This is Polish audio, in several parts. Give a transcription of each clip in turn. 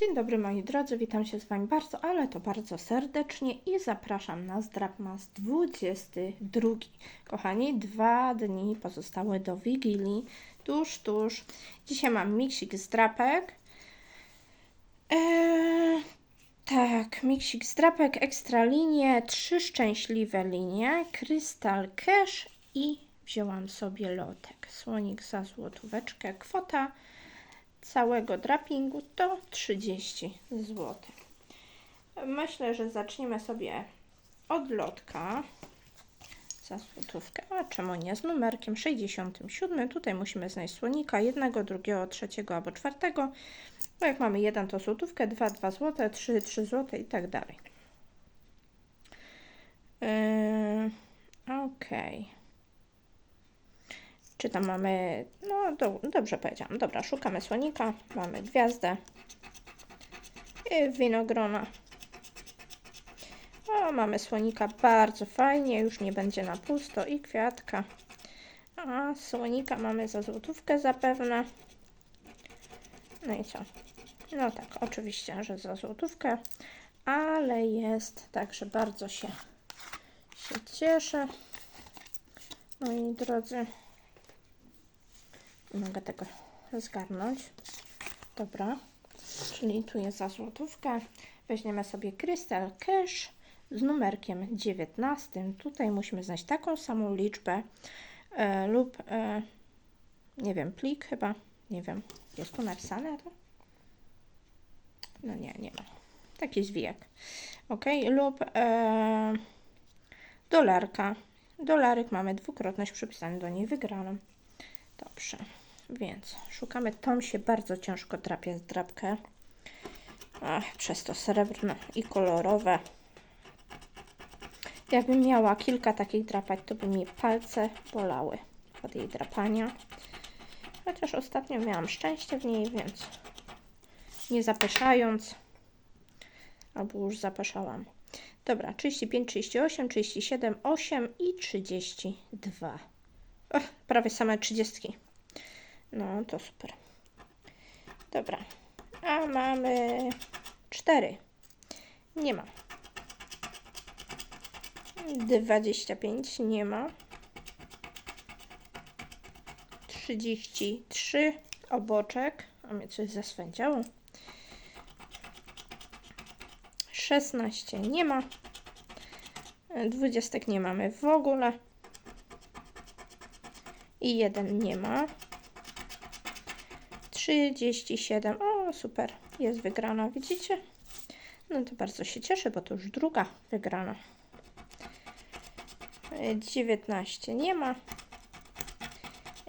Dzień dobry moi drodzy, witam się z Wami bardzo, ale to bardzo serdecznie i zapraszam na Zdrapmas 22. Kochani, dwa dni pozostały do Wigilii, tuż, tuż. Dzisiaj mam miksik zdrapek. Eee, tak, miksik zdrapek, ekstra linie, trzy szczęśliwe linie, krystal cash i wzięłam sobie lotek. Słonik za złotóweczkę, kwota całego drapingu to 30 zł. Myślę, że zaczniemy sobie od lotka za złotówkę, a czemu nie, z numerkiem 67. Tutaj musimy znaleźć słonika jednego, drugiego, trzeciego albo czwartego. Bo jak mamy jeden to złotówkę, dwa, dwa złote, trzy, trzy złote i tak dalej. Yy, Okej. Czy tam mamy. No do, dobrze powiedziałam. Dobra, szukamy słonika. Mamy gwiazdę. I winogrona. O, mamy słonika bardzo fajnie. Już nie będzie na pusto. I kwiatka. A słonika mamy za złotówkę zapewne. No i co? No tak, oczywiście, że za złotówkę. Ale jest, także bardzo się, się cieszę. Moi drodzy. Mogę tego zgarnąć. Dobra. Czyli tu jest za złotówkę. Weźmiemy sobie Crystal Cash z numerkiem 19. Tutaj musimy znaleźć taką samą liczbę e, lub e, nie wiem, plik chyba. Nie wiem. Jest tu napisane to? No nie, nie ma. Taki zwijek. Ok. Lub e, dolarka. Dolarek mamy dwukrotność przypisany do niej wygraną. Dobrze, więc szukamy. Tom się bardzo ciężko drapie z drapkę. Ach, przez to srebrne i kolorowe. Jakbym miała kilka takich drapać, to by mi palce bolały od jej drapania. Chociaż ostatnio miałam szczęście w niej, więc nie zapeszając, albo już zapeszałam. Dobra, 35, 38, 37, 8 i 32. Och, prawie same 30. No, to super. Dobra. A mamy 4. Nie ma. 25 nie ma. 33 oboczek. A mnie coś zaswędziało. 16 nie ma. Dwudziestek nie mamy w ogóle. I jeden nie ma. 37. O, super. Jest wygrana, widzicie? No to bardzo się cieszę, bo to już druga wygrana. 19 nie ma.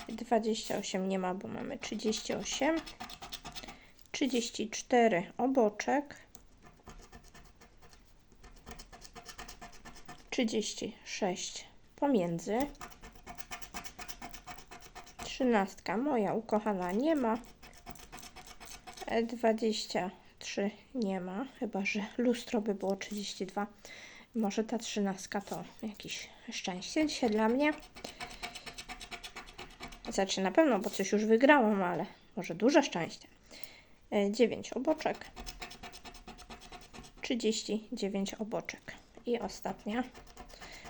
28 nie ma, bo mamy 38. 34 oboczek. 36 pomiędzy. Trzynastka moja ukochana nie ma. 23 nie ma, chyba że lustro by było 32. Może ta trzynastka to jakieś szczęście dzisiaj dla mnie. Znaczy na pewno, bo coś już wygrałam, ale może duże szczęście. 9 oboczek. 39 oboczek. I ostatnia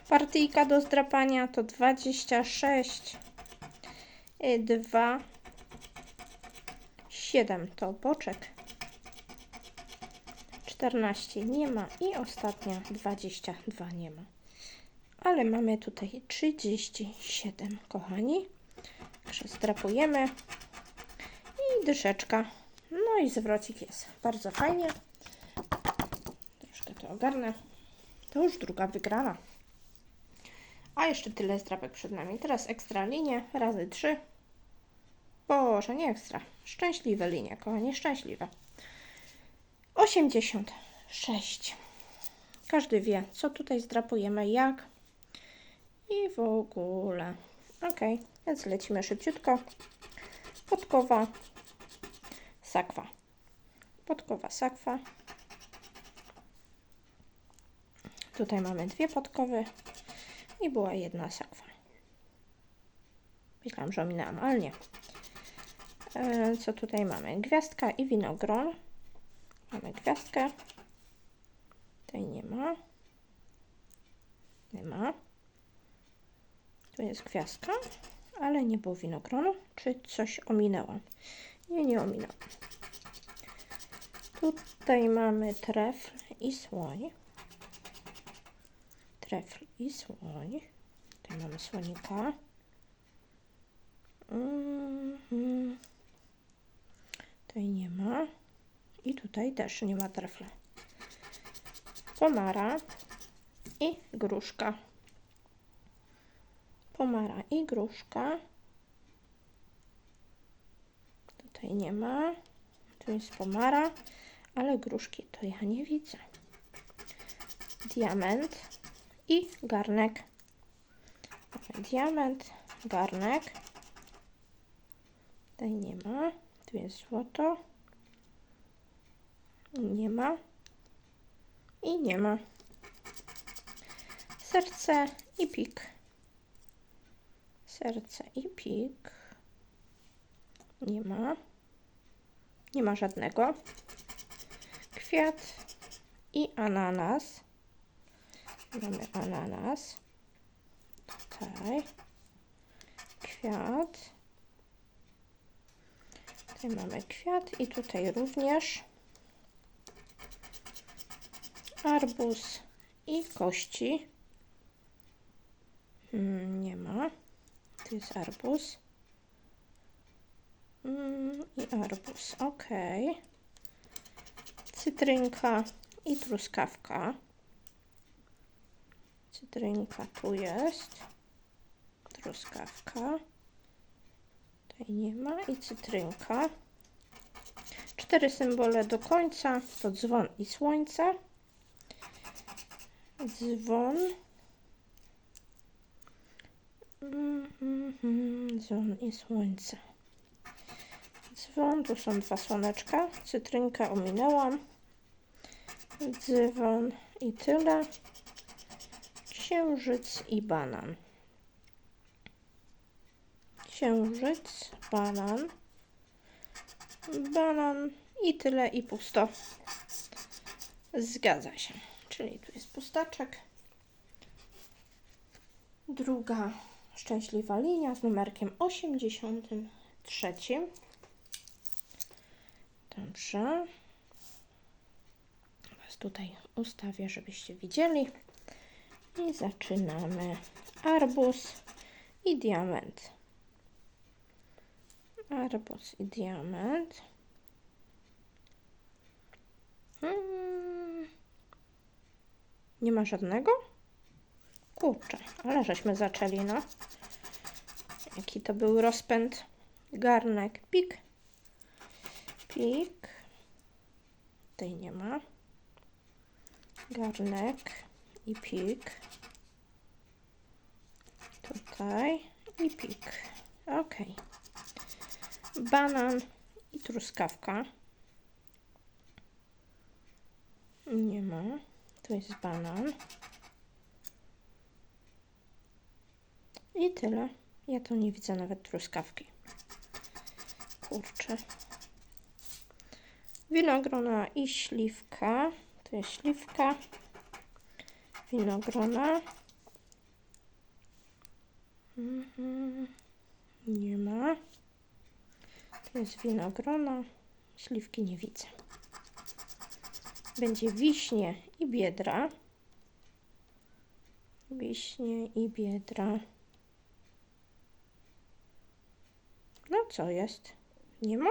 partyjka do zdrapania to 26 2 7 to boczek. 14 nie ma i ostatnia 22 nie ma. Ale mamy tutaj 37 kochani. Także zdrapujemy i dyszeczka. No i zwrocik jest. Bardzo fajnie. Troszkę to ogarnę. To już druga wygrana. A jeszcze tyle zdrapek przed nami. Teraz ekstra linie. Razy 3. Boże, nie ekstra. Szczęśliwe linie, kochanie, szczęśliwe. 86. Każdy wie, co tutaj zdrapujemy, jak i w ogóle. Ok, więc lecimy szybciutko. Podkowa, sakwa. Podkowa, sakwa. Tutaj mamy dwie podkowy i była jedna sakwa. Myślałam, że ominęłam, ale nie. E, co tutaj mamy? Gwiazdka i winogron. Mamy gwiazdkę. Tej nie ma. Nie ma. Tu jest gwiazdka, ale nie było winogronu. Czy coś ominęłam? Nie, nie ominęłam. Tutaj mamy trefl i słoń. Trefl i słoń. Tutaj mamy słonika. Mhm. Tutaj nie ma. I tutaj też nie ma trefla. Pomara i gruszka. Pomara i gruszka. Tutaj nie ma. Tu jest pomara, ale gruszki to ja nie widzę. Diament i garnek. Diament, garnek. Tutaj nie ma. Tu jest złoto. Nie ma. I nie ma. Serce i pik. Serce i pik. Nie ma. Nie ma żadnego. Kwiat i ananas. Mamy ananas. Tutaj. Kwiat. Tutaj mamy kwiat i tutaj również arbuz i kości. Mm, nie ma. Tu jest arbuz. Mm, I arbuz. Ok. Cytrynka i truskawka. Cytrynka tu jest. Truskawka. Tutaj nie ma. I cytrynka. Cztery symbole do końca. To dzwon i słońce. Dzwon. Mhm, Dzwon i słońce. Dzwon, tu są dwa słoneczka. Cytrynkę ominęłam. Dzwon i tyle. Księżyc i banan. Księżyc, banan. Banan i tyle i pusto. Zgadza się. Czyli tu jest pustaczek. Druga szczęśliwa linia z numerkiem 83. Dobrze. Was tutaj ustawię, żebyście widzieli. I zaczynamy. Arbuz i diament. Arbuz i diament. Hmm. Nie ma żadnego? Kurczę, ale żeśmy zaczęli, no. Jaki to był rozpęd? Garnek, pik. Pik. Tutaj nie ma. Garnek i pik. Tutaj i pik. Ok. Banan i truskawka. Nie ma. To jest banan. I tyle. Ja tu nie widzę nawet truskawki. Kurczę. Winogrona i śliwka. To jest śliwka. Winogrona. Mhm. Nie ma. Jest winogrona. Śliwki nie widzę. Będzie wiśnie i biedra. Wiśnie i biedra. No co jest? Nie ma?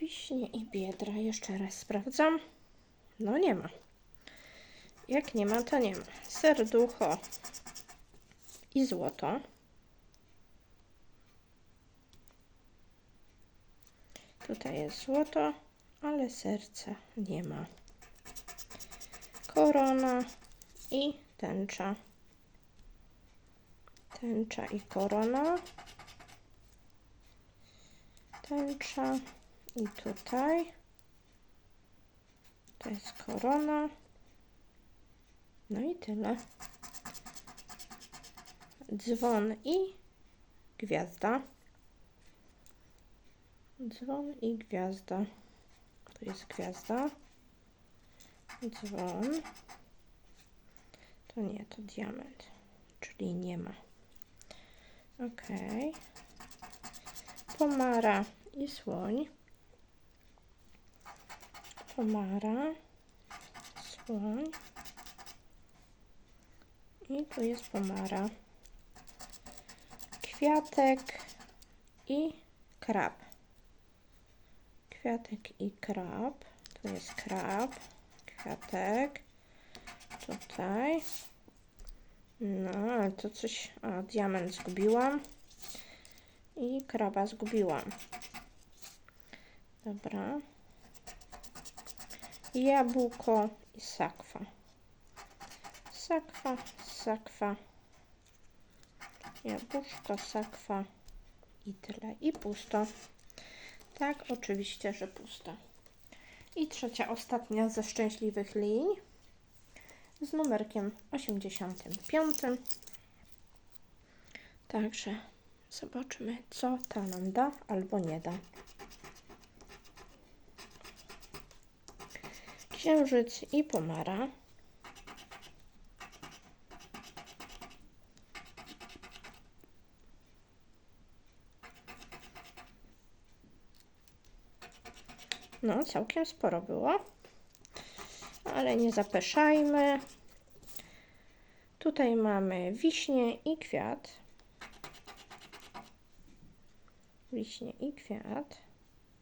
Wiśnie i biedra. Jeszcze raz sprawdzam. No nie ma. Jak nie ma, to nie ma. Serducho i złoto. Tutaj jest złoto, ale serca nie ma. Korona i tęcza. Tęcza i korona. Tęcza i tutaj. To jest korona. No i tyle. Dzwon i gwiazda. Dzwon i gwiazda. Tu jest gwiazda. Dzwon. To nie, to diament. Czyli nie ma. Ok. Pomara i słoń. Pomara, słoń. I tu jest pomara. Kwiatek i krab. Kwiatek i krab. Tu jest krab. Kwiatek. Tutaj. No, ale to coś... A, diament zgubiłam. I kraba zgubiłam. Dobra. Jabłko i sakwa. Sakwa, sakwa. Jabłuszko, sakwa. I tyle. I pusto. Tak, oczywiście, że pusto. I trzecia, ostatnia ze szczęśliwych linii z numerkiem 85. Także zobaczymy, co ta nam da albo nie da. Księżyc i pomara. No, całkiem sporo było. Ale nie zapeszajmy. Tutaj mamy wiśnie i kwiat. Wiśnie i kwiat.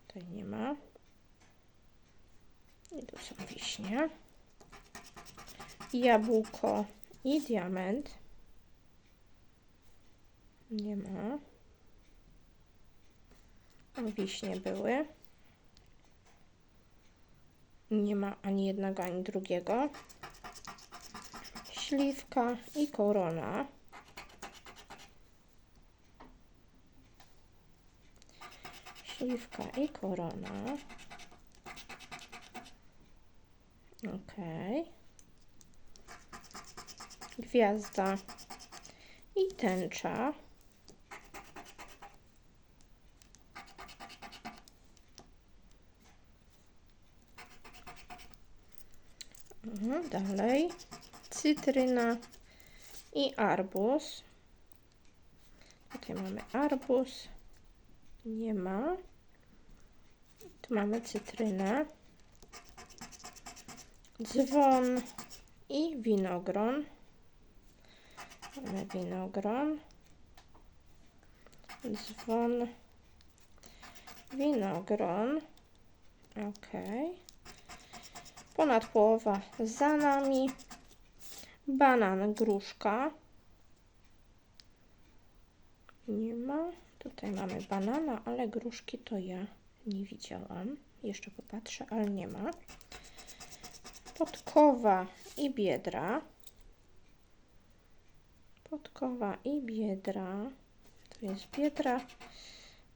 Tutaj nie ma. I tu są wiśnie. Jabłko i diament. Nie ma. O, wiśnie były. Nie ma ani jednego, ani drugiego. Śliwka i korona. Śliwka i korona. Ok. Gwiazda i tęcza. Mhm, Dalej. Cytryna i arbuz. Tutaj mamy arbuz. Nie ma. Tu mamy cytrynę. Dzwon i winogron. Mamy winogron. Dzwon. Winogron. Ok. Ponad połowa za nami. Banan, gruszka. Nie ma. Tutaj mamy banana, ale gruszki to ja nie widziałam. Jeszcze popatrzę, ale nie ma. Podkowa i biedra. Podkowa i biedra. Tu jest biedra,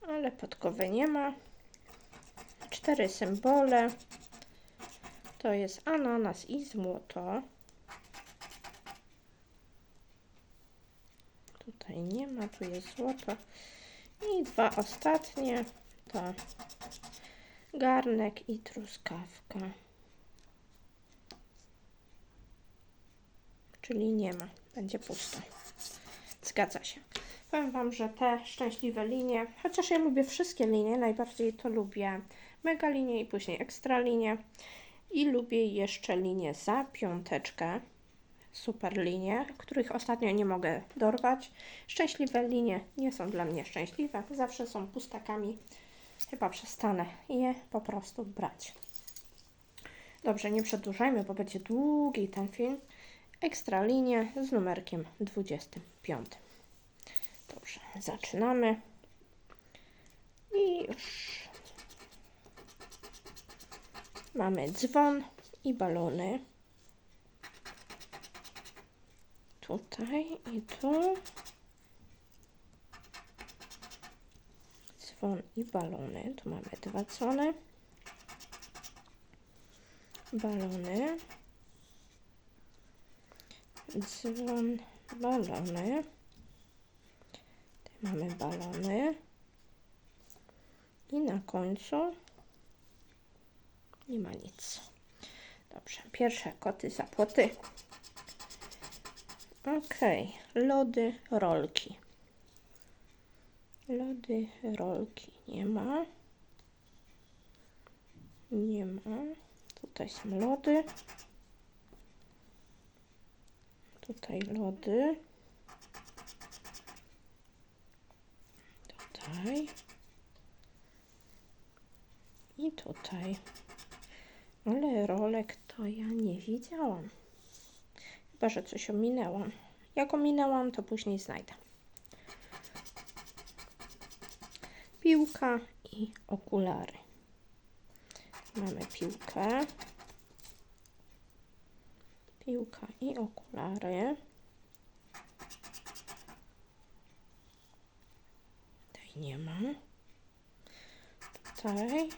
ale podkowy nie ma. Cztery symbole. To jest ananas i złoto. Tutaj nie ma, tu jest złoto. I dwa ostatnie to garnek i truskawka. Czyli nie ma, będzie pusto. Zgadza się. Powiem Wam, że te szczęśliwe linie, chociaż ja lubię wszystkie linie, najbardziej to lubię mega linie i później ekstra linie. I lubię jeszcze linię za piąteczkę. Super linie, których ostatnio nie mogę dorwać. Szczęśliwe linie nie są dla mnie szczęśliwe, zawsze są pustakami. Chyba przestanę je po prostu brać. Dobrze, nie przedłużajmy, bo będzie długi ten film. Ekstra linie z numerkiem 25. Dobrze, zaczynamy. I już mamy dzwon i balony. Tutaj i tu. Dzwon i balony. Tu mamy dwa dzwony. Balony. Dzwon, balony. Tutaj mamy balony. I na końcu Nie ma nic. Dobrze, pierwsze koty za płoty. Okej, lody, rolki. Lody, rolki nie ma. Nie ma. Tutaj są lody. Tutaj lody. Tutaj. I tutaj. Ale rolek to ja nie widziałam. Chyba, że coś ominęłam. Jak ominęłam, to później znajdę. Piłka i okulary. Mamy piłkę. Piłka i okulary. Tutaj nie ma. Tutaj.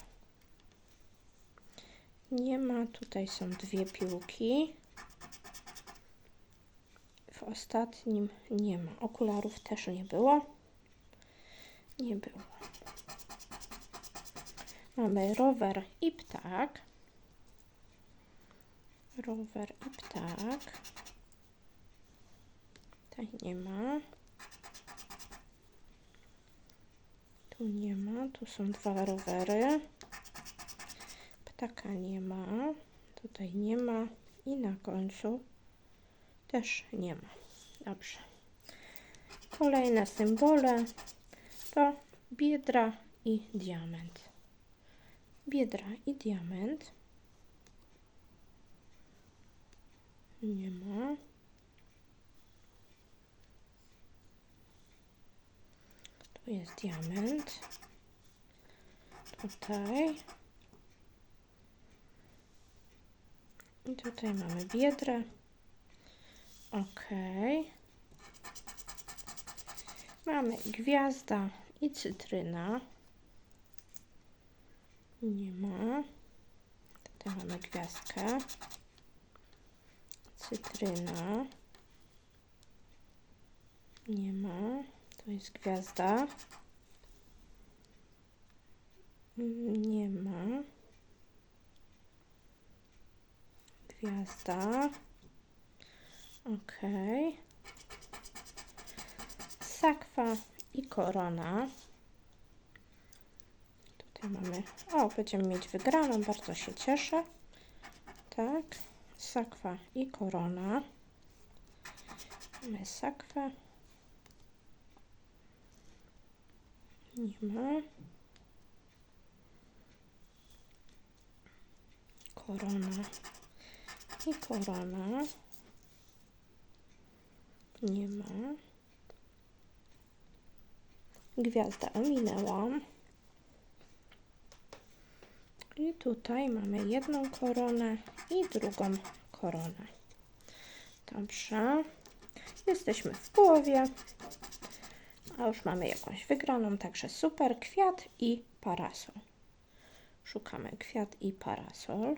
Nie ma. Tutaj są dwie piłki. Ostatnim nie ma. Okularów też nie było. Nie było. Mamy rower i ptak. Rower i ptak. Tutaj nie ma. Tu nie ma. Tu są dwa rowery. Ptaka nie ma. Tutaj nie ma. I na końcu też nie ma. Dobrze. Kolejne symbole to biedra i diament. Biedra i diament. Nie ma. Tu jest diament. Tutaj. I tutaj mamy biedrę. Ok. Mamy gwiazda i cytryna. Nie ma. Tutaj mamy gwiazdkę. Cytryna. Nie ma. To jest gwiazda. Nie ma. Gwiazda. Ok. Sakwa i korona. Tutaj mamy. O, będziemy mieć wygraną, bardzo się cieszę. Tak. Sakwa i korona. Mamy sakwę. Nie ma. Korona i korona. Nie ma. Gwiazda ominęłam. I tutaj mamy jedną koronę i drugą koronę. Dobrze. Jesteśmy w połowie. A już mamy jakąś wygraną, także super. Kwiat i parasol. Szukamy kwiat i parasol.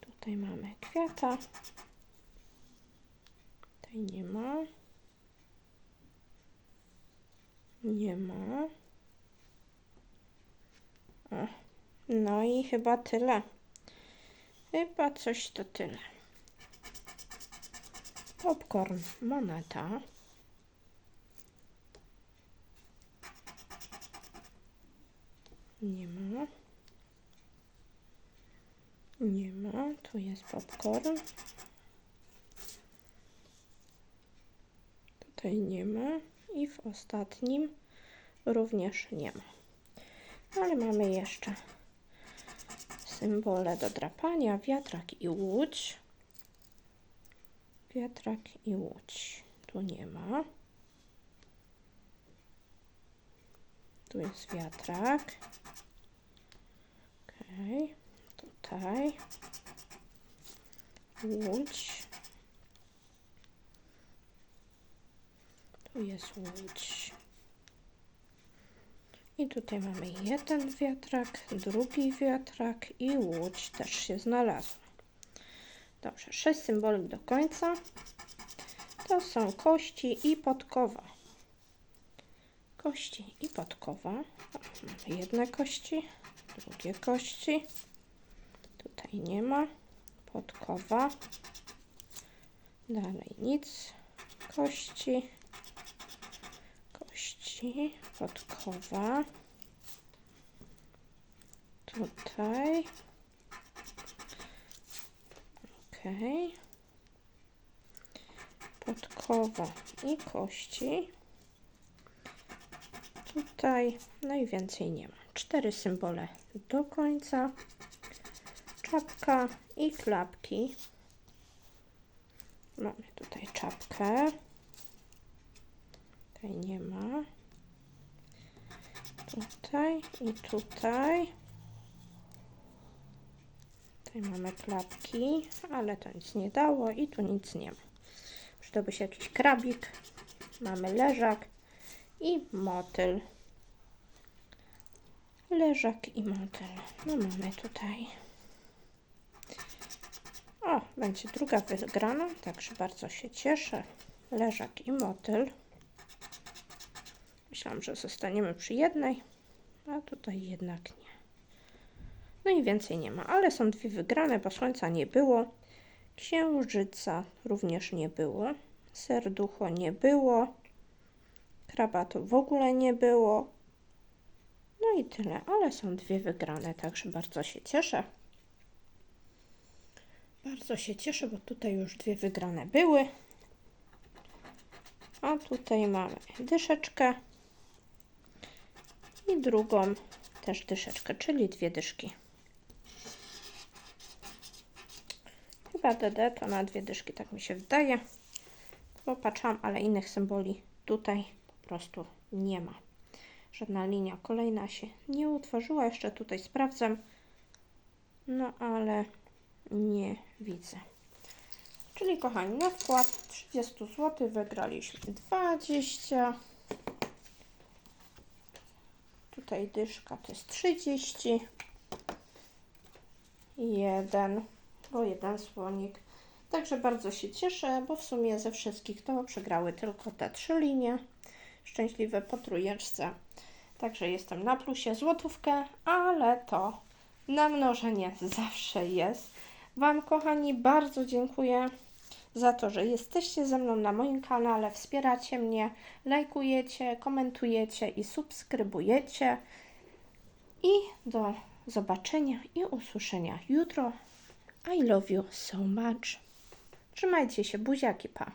Tutaj mamy kwiata. Tutaj nie ma. Nie ma. O, no i chyba tyle. Chyba coś to tyle. Popcorn, moneta. Nie ma. Nie ma. Tu jest popcorn. Tutaj nie ma. I w ostatnim również nie ma. Ale mamy jeszcze symbole do drapania. Wiatrak i łódź. Wiatrak i łódź. Tu nie ma. Tu jest wiatrak. Okej. Tutaj. Łódź. Tu jest łódź. I tutaj mamy jeden wiatrak, drugi wiatrak i łódź też się znalazła. Dobrze, sześć symboli do końca. To są kości i podkowa. Kości i podkowa. Mamy jedne kości. drugie kości. Tutaj nie ma. Podkowa. Dalej nic. Kości. Kości. Podkowa. Tutaj. Okej. Podkowa i kości. Tutaj no i więcej nie ma. Cztery symbole do końca. Czapka i klapki. Mamy tutaj czapkę. Tutaj nie ma. Tutaj i tutaj. Tutaj mamy klapki, ale to nic nie dało i tu nic nie ma. Przydałby się jakiś krabik. Mamy leżak i motyl. Leżak i motyl. No mamy tutaj. O, będzie druga wygrana, także bardzo się cieszę. Leżak i motyl. Myślałam, że zostaniemy przy jednej, a tutaj jednak nie. No i więcej nie ma, ale są dwie wygrane, bo słońca nie było. Księżyca również nie było. Serducho nie było. Krabatu w ogóle nie było. No i tyle, ale są dwie wygrane, także bardzo się cieszę. Bardzo się cieszę, bo tutaj już dwie wygrane były. A tutaj mamy dyszeczkę i drugą też dyszeczkę, czyli dwie dyszki. Chyba DD to na dwie dyszki, tak mi się wydaje. Popatrzyłam, ale innych symboli tutaj po prostu nie ma. Żadna linia kolejna się nie utworzyła. Jeszcze tutaj sprawdzam. No ale nie widzę. Czyli kochani, na wkład 30 zł wygraliśmy 20. Tutaj dyszka to jest 30. Jeden, bo jeden słonik. Także bardzo się cieszę, bo w sumie ze wszystkich to przegrały tylko te trzy linie. Szczęśliwe po trójeczce. Także jestem na plusie złotówkę, ale to na mnożenie zawsze jest. Wam, kochani, bardzo dziękuję za to, że jesteście ze mną na moim kanale, wspieracie mnie, lajkujecie, komentujecie i subskrybujecie. I do zobaczenia i usłyszenia jutro. I love you so much. Trzymajcie się, buziaki, pa.